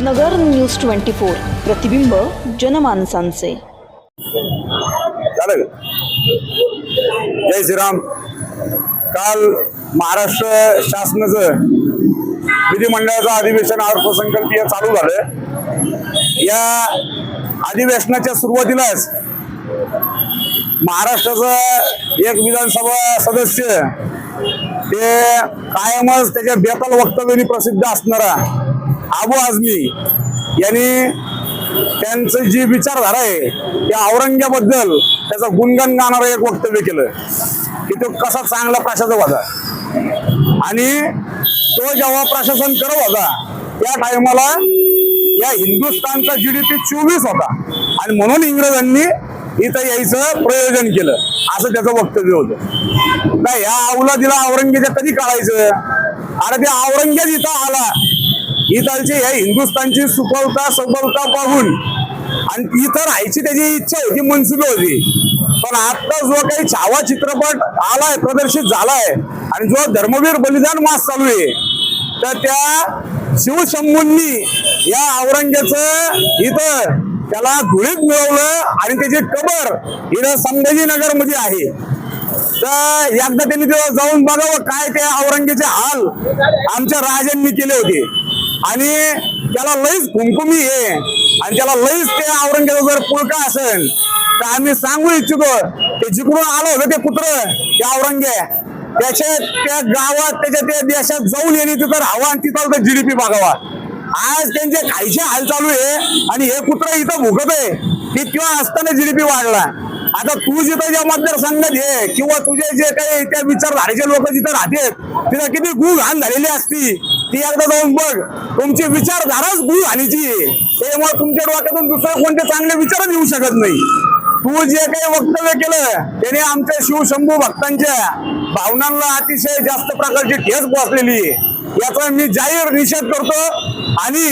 नगर news twenty four. प्रतिबिंब जनमानसांचे. झालं जय श्रीराम. काल महाराष्ट्र शासनाचं विधिमंडळाचं अधिवेशन अर्थसंकल्पीय चालू झालं या अधिवेशनाच्या सुरुवातीलाच महाराष्ट्राचं एक विधानसभा सदस्य ते कायमच त्याच्या बेताल वक्तव्याने प्रसिद्ध असणारा आबू आझमी यांनी त्यांचं जी विचारधारा आहे त्या औरंग्याबद्दल त्याचं गुणगान गाणारं एक वक्तव्य केलं. की तो कसा चांगला प्रशासक होता. आणि तो जेव्हा प्रशासन करत होता त्या टायमाला या हिंदुस्थानचा जी डी पी चोवीस होता. आणि म्हणून इंग्रजांनी इथं यायचं प्रयोजन केलं. असं त्याचं वक्तव्य होतं. नाही या अवलादीला औरंगजेबच्या कधी काढायचं? अरे ते औरंगजेब इथं आला. इथालची या हिंदुस्थानची सुफलता सबलता पाहून. आणि इथं राहायची त्याची इच्छा होती मनसुबी होती. पण आता जो काही छावा चित्रपट आलाय प्रदर्शित झालाय आणि जो धर्मवीर बलिदान मास चालू आहे तर त्या शिवशंभूंनी या औरंग्याचं इथं त्याला धुळीत मिळवलं आणि त्याची कबर इथं संभाजीनगरमध्ये आहे. तर एकदा त्यांनी तिथं जाऊन बघावं काय त्या औरंगाचे हाल आमच्या राजांनी केले होते. आणि त्याला लईच कुमकुमी आहे. आणि त्याला लईच ते औरंगजेब जर पुळका असेल. तर आम्ही सांगू इच्छितो ते जिकडून आलं होतं ते कुत्र ते औरंगे त्याच्या त्या गावात त्याच्या त्या देशात जाऊन येणे तिथं राहावं आणि तिथं जीडीपी बघावा आज त्यांचे खायचे हाल चालू आहे आणि हे कुत्र इथं भुगत आहे. की किंवा असताना जीडीपी वाढला. आता तू जिथं ज्या मतदारसंघात ये किंवा तुझे जे काही त्या विचारधारेचे लोक जिथं राहतात तिथं किती गु घाण झालेली असती. ती एकदा जाऊन बघ. तुमची विचारधाराच भू झालीची. त्यामुळे तुमच्या डोक्यातून दुसरे कोणते चांगले विचारच येऊ शकत नाही. तू जे काही वक्तव्य केलं त्याने आमच्या शिवशंभू भक्तांच्या भावनांना अतिशय जास्त प्रकारची ठेस पोहोचलेली. आहे याचा मी जाहीर निषेध करतो. आणि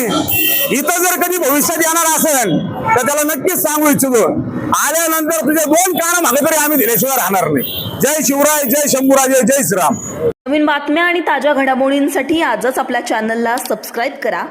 इथं जर कधी भविष्यात येणार असेल तर त्याला नक्कीच सांगू इच्छितो. आल्यानंतर तुझे दोन कान मागे तरी आम्ही दिल्याशिवाय राहणार नाही. जय शिवराय जय शंभूराजे जय श्रीराम. नवीन बातम्या आणि ताज्या घडामोडींसाठी आजच आपल्या चॅनलला सबस्क्राईब करा.